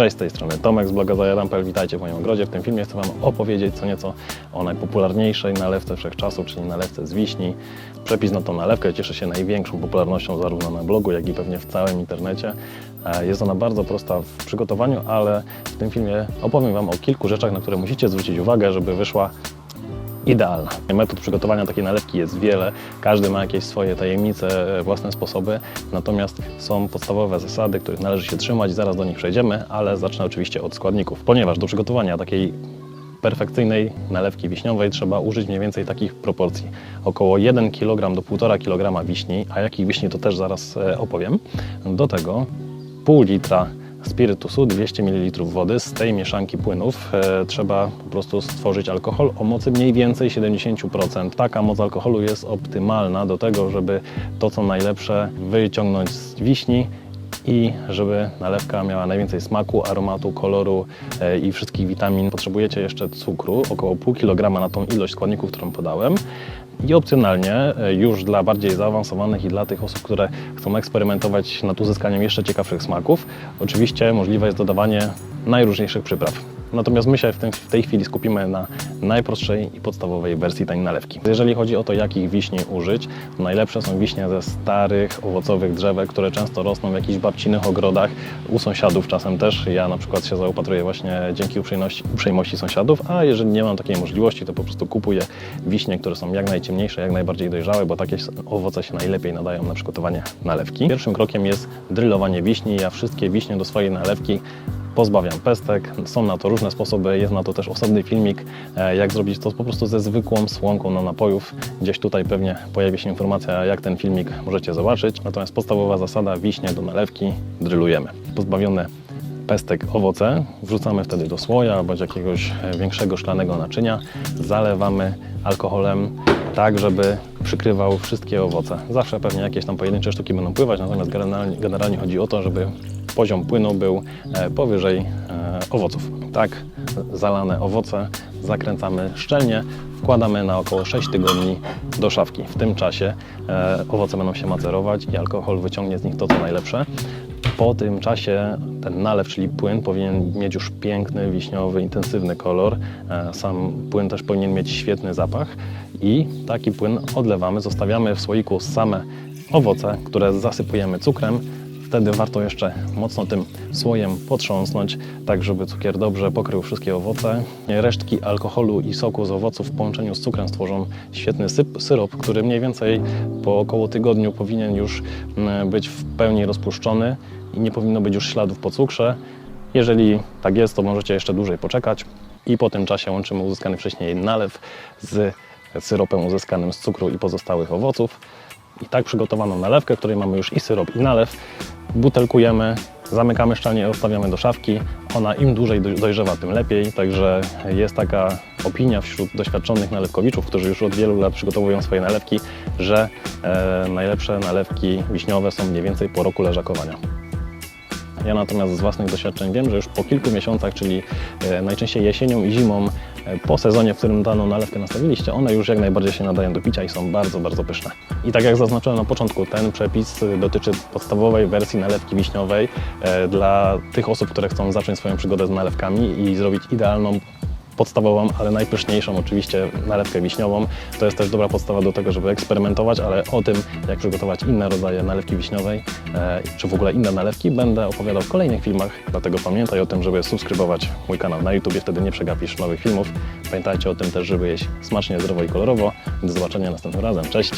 Cześć, z tej strony Tomek z bloga Zajadampel. Witajcie w moim ogrodzie. W tym filmie chcę Wam opowiedzieć co nieco o najpopularniejszej nalewce wszechczasów, czyli nalewce z wiśni. Przepis na tą nalewkę cieszy się największą popularnością zarówno na blogu, jak i pewnie w całym internecie. E, Jest ona bardzo prosta w przygotowaniu, ale w tym filmie opowiem Wam o kilku rzeczach, na które musicie zwrócić uwagę, żeby wyszła idealna. Metod przygotowania takiej nalewki jest wiele, każdy ma jakieś swoje tajemnice, e, własne sposoby, natomiast są podstawowe zasady, których należy się trzymać, zaraz do nich przejdziemy, ale zacznę oczywiście od składników, ponieważ do przygotowania takiej perfekcyjnej nalewki wiśniowej trzeba użyć mniej więcej takich proporcji. Około 1 kg do 1,5 kg wiśni, a jakich wiśni to też zaraz e, opowiem. Do tego pół litra spirytusu, 200 ml wody. Z tej mieszanki płynów e, trzeba po prostu stworzyć alkohol o mocy mniej więcej 70%. Taka moc alkoholu jest optymalna do tego, żeby to co najlepsze wyciągnąć z wiśni i żeby nalewka miała najwięcej smaku, aromatu, koloru e, i wszystkich witamin. Potrzebujecie jeszcze cukru, około pół kilograma na tą ilość składników, którą podałem. I opcjonalnie, e, już dla bardziej zaawansowanych i dla tych osób, które chcą eksperymentować nad uzyskaniem jeszcze ciekawszych smaków, oczywiście możliwe jest dodawanie najróżniejszych przypraw. Natomiast my się w, tej chwili skupimy na najprostszej i podstawowej wersji tej nalewki. Jeżeli chodzi o to, jakich wiśni użyć, najlepsze są wiśnie ze starych, owocowych drzewek, które często rosną w jakichś babcinnych ogrodach, u sąsiadów czasem też. Ja na przykład się zaopatruję właśnie dzięki uprzejmości, uprzejmości sąsiadów, a jeżeli nie mam takiej możliwości, to po prostu kupuję wiśnie, które są jak najciemniejsze, jak najbardziej dojrzałe, bo takie owoce się najlepiej nadają na przygotowanie nalewki. Pierwszym krokiem jest drylowanie wiśni. Ja wszystkie wiśnie do swojej nalewki pozbawiam pestek. Są na to różne sposoby, jest na to też osobny filmik, e, jak zrobić to po prostu ze zwykłą słomką na napojów. Gdzieś tutaj pewnie pojawi się informacja, jak ten filmik możecie zobaczyć. Natomiast podstawowa zasada, wiśnie do nalewki drylujemy. Pozbawione pestek owoce wrzucamy wtedy do słoja bądź jakiegoś e, większego szklanego naczynia. Zalewamy alkoholem tak, żeby przykrywał wszystkie owoce. Zawsze pewnie jakieś tam pojedyncze sztuki będą pływać, natomiast generalnie, generalnie chodzi o to, żeby poziom płynu był e, powyżej e, owoców. Tak zalane owoce zakręcamy szczelnie, wkładamy na około 6 tygodni do szafki. W tym czasie e, owoce będą się macerować i alkohol wyciągnie z nich to, co najlepsze. Po tym czasie ten nalew, czyli płyn, powinien mieć już piękny, wiśniowy, intensywny kolor. Sam płyn też powinien mieć świetny zapach i taki płyn odlewamy, zostawiamy w słoiku same owoce, które zasypujemy cukrem. Wtedy warto jeszcze mocno tym słojem potrząsnąć, tak żeby cukier dobrze pokrył wszystkie owoce. Resztki alkoholu i soku z owoców w połączeniu z cukrem stworzą świetny syp, syrop, który mniej więcej po około tygodniu powinien już mm, być w pełni rozpuszczony i nie powinno być już śladów po cukrze. Jeżeli tak jest, to możecie jeszcze dłużej poczekać i po tym czasie łączymy uzyskany wcześniej nalew z syropem uzyskanym z cukru i pozostałych owoców. I tak przygotowaną nalewkę, której mamy już i syrop, i nalew, butelkujemy, zamykamy szczelnie i odstawiamy do szafki. Ona im dłużej doj- dojrzewa, tym lepiej. Także jest taka opinia wśród doświadczonych nalewkowiczów, którzy już od wielu lat przygotowują swoje nalewki, że e, najlepsze nalewki wiśniowe są mniej więcej po roku leżakowania. Ja natomiast z własnych doświadczeń wiem, że już po kilku miesiącach, czyli e, najczęściej jesienią i zimą, e, po sezonie, w którym daną nalewkę nastawiliście, one już jak najbardziej się nadają do picia i są bardzo, bardzo pyszne. I tak jak zaznaczyłem na początku, ten przepis e, dotyczy podstawowej wersji nalewki wiśniowej dla tych osób, które chcą zacząć swoją przygodę z nalewkami i zrobić idealną podstawową, ale najpyszniejszą oczywiście nalewkę wiśniową. To jest też dobra podstawa do tego, żeby eksperymentować, ale o tym, jak przygotować inne rodzaje nalewki wiśniowej, e, czy w ogóle inne nalewki, będę opowiadał w kolejnych filmach, dlatego pamiętaj o tym, żeby subskrybować mój kanał na YouTube, wtedy nie przegapisz nowych filmów. Pamiętajcie o tym też, żeby jeść smacznie, zdrowo i kolorowo. Do zobaczenia następnym razem. Cześć!